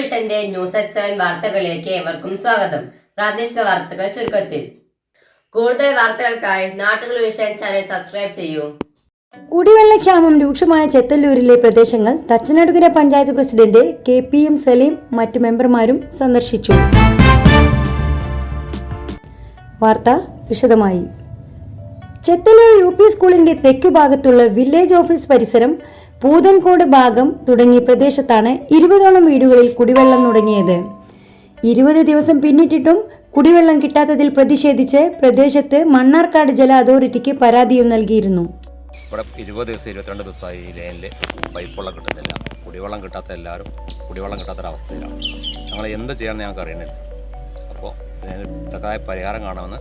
വിഷന്റെ news at seven വാർത്തകളിലേക്ക് ഏവർക്കും സ്വാഗതം. പ്രാദേശിക വാർത്തകൾ ചുരുക്കത്തിൽ. കൂടുതൽ വാർത്തകൾക്കായി നാട്ടുകൾ ചാനൽ സബ്സ്ക്രൈബ് ചെയ്യൂ. കുടിവെള്ളക്ഷാമം രൂക്ഷമായ ചെത്തല്ലൂരിലെ പ്രദേശങ്ങൾ Thachanattukara panchayat president K P M Saleem മറ്റു മെമ്പർമാരും സന്ദർശിച്ചു. വാർത്ത വിശദമായി. ചെത്തല്ലൂർ യു പി സ്കൂളിന്റെ തെക്കു ഭാഗത്തുള്ള വില്ലേജ് ഓഫീസ് പരിസരം പൂതൻകോട് ഭാഗം തുടങ്ങിയ പ്രദേശത്താണ് ഇരുപതോളം വീടുകളിൽ കുടിവെള്ളം തുടങ്ങിയത്. ഇരുപത് ദിവസം പിന്നിട്ടിട്ടും കുടിവെള്ളം കിട്ടാത്തതിൽ പ്രതിഷേധിച്ച് പ്രദേശത്ത് മണ്ണാർക്കാട് ജല അതോറിറ്റിക്ക് പരാതിയും നൽകിയിരുന്നു. ഇവിടെ ഇരുപത് ദിവസം ഇരുപത്തിരണ്ട് ദിവസമായി ഈ ലൈനിൽ പൈപ്പ് കിട്ടുന്നില്ല. കുടിവെള്ളം കിട്ടാത്ത എല്ലാവരും കുടിവെള്ളം കിട്ടാത്തൊരവസ്ഥയിലാണ് ഞങ്ങൾ എന്ത് ചെയ്യണമെന്ന് ഞങ്ങൾക്ക് അറിയുന്നില്ല അപ്പോൾ ഇതിന് തക്കതായ പരിഹാരം കാണുമെന്ന്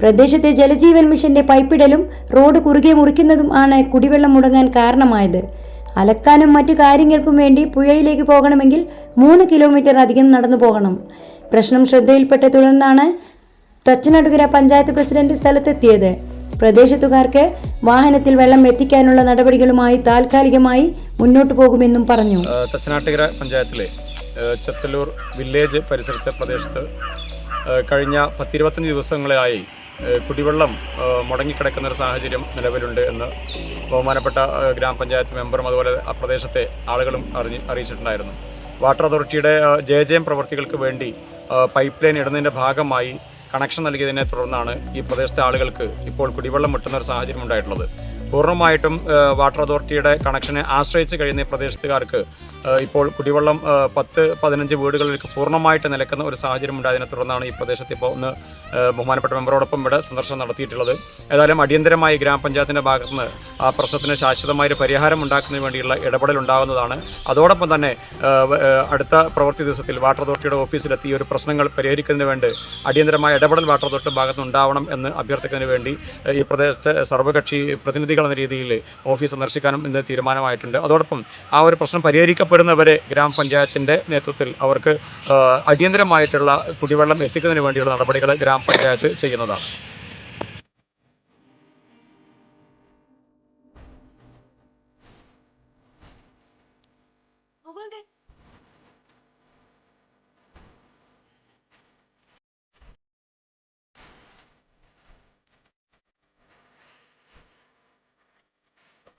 പ്രദേശത്തെ ജലജീവൻ മിഷന്റെ പൈപ്പിടലും റോഡ് കുറുകെ മുറിക്കുന്നതും ആണ് കുടിവെള്ളം മുടങ്ങാൻ കാരണമായത്. അലക്കാനും മറ്റു കാര്യങ്ങൾക്കും വേണ്ടി പുഴയിലേക്ക് പോകണമെങ്കിൽ മൂന്ന് കിലോമീറ്റർ അധികം നടന്നു പോകണം. പ്രശ്നം ശ്രദ്ധയിൽപ്പെട്ട തുടർന്നാണ് തച്ചനടുകര പഞ്ചായത്ത് പ്രസിഡന്റ് സ്ഥലത്തെത്തിയത്. പ്രദേശത്തുകാർക്ക് വാഹനത്തിൽ വെള്ളം എത്തിക്കാനുള്ള നടപടികളുമായി താൽക്കാലികമായി മുന്നോട്ടു പോകുമെന്നും പറഞ്ഞു. തച്ചനാട്ടുകര പഞ്ചായത്തിലെ ചെത്തല്ലൂർ വില്ലേജ് പരിസരത്തെ പ്രദേശത്ത് കഴിഞ്ഞ പത്തിരുപത്തഞ്ച് ദിവസങ്ങളായി കുടിവെള്ളം മുടങ്ങിക്കിടക്കുന്ന ഒരു സാഹചര്യം നിലവിലുണ്ട് എന്ന് ബഹുമാനപ്പെട്ട ഗ്രാമപഞ്ചായത്ത് മെമ്പറും അതുപോലെ ആ പ്രദേശത്തെ ആളുകളും അറിഞ്ഞ് അറിയിച്ചിട്ടുണ്ടായിരുന്നു. വാട്ടർ അതോറിറ്റിയുടെ ജയജയം പ്രവൃത്തികൾക്ക് വേണ്ടി പൈപ്പ് ലൈൻ ഇടുന്നതിന്റെ ഭാഗമായി കണക്ഷൻ നൽകിയതിനെ തുടർന്നാണ് ഈ പ്രദേശത്തെ ആളുകൾക്ക് ഇപ്പോൾ കുടിവെള്ളം മുട്ടുന്ന ഒരു സാഹചര്യം ഉണ്ടായിട്ടുള്ളത്. പൂർണമായിട്ടും വാട്ടർ അതോറിറ്റിയുടെ കണക്ഷനെ ആശ്രയിച്ച് കഴിയുന്ന പ്രദേശത്തുകാർക്ക് ഇപ്പോൾ കുടിവെള്ളം പത്ത് പതിനഞ്ച് വീടുകളിലേക്ക് പൂർണമായിട്ട് നിലക്കുന്ന ഒരു സാഹചര്യം ഉണ്ടായതിനെ തുടർന്നാണ് ഈ പ്രദേശത്ത് ഇപ്പോൾ ഒന്ന് ബഹുമാനപ്പെട്ട മെമ്പറോടൊപ്പം ഇവിടെ സന്ദർശനം നടത്തിയിട്ടുള്ളത്. ഏതായാലും അടിയന്തരമായി ഗ്രാമപഞ്ചായത്തിന്റെ ഭാഗത്ത് നിന്ന് ആ പ്രശ്നത്തിന് ശാശ്വതമായ ഒരു പരിഹാരം ഉണ്ടാക്കുന്നതിന് വേണ്ടിയുള്ള ഇടപെടൽ ഉണ്ടാകുന്നതാണ്. അതോടൊപ്പം തന്നെ അടുത്ത പ്രവൃത്തി ദിവസത്തിൽ വാട്ടർ അതോറിറ്റിയുടെ ഓഫീസിലെത്തി ഒരു പ്രശ്നങ്ങൾ പരിഹരിക്കുന്നതിന് വേണ്ടി അടിയന്തരമായ ഇടപെടൽ വാട്ടർ അതോറിറ്റി ഭാഗത്ത് ഉണ്ടാവണം എന്ന് അഭ്യർത്ഥിക്കുന്നതിന് വേണ്ടി ഈ പ്രദേശത്തെ സർവകക്ഷി പ്രതിനിധികൾ എന്ന രീതിയിൽ ഓഫീസ് സന്ദർശിക്കാനും ഇന്ന് തീരുമാനമായിട്ടുണ്ട്. അതോടൊപ്പം ആ ഒരു പ്രശ്നം പരിഹരിക്കപ്പെടുന്നവരെ ഗ്രാമപഞ്ചായത്തിന്റെ നേതൃത്വത്തിൽ അവർക്ക് അടിയന്തരമായിട്ടുള്ള കുടിവെള്ളം എത്തിക്കുന്നതിന് വേണ്ടിയുള്ള നടപടികൾ ഗ്രാമപഞ്ചായത്ത് ചെയ്യുന്നതാണ്.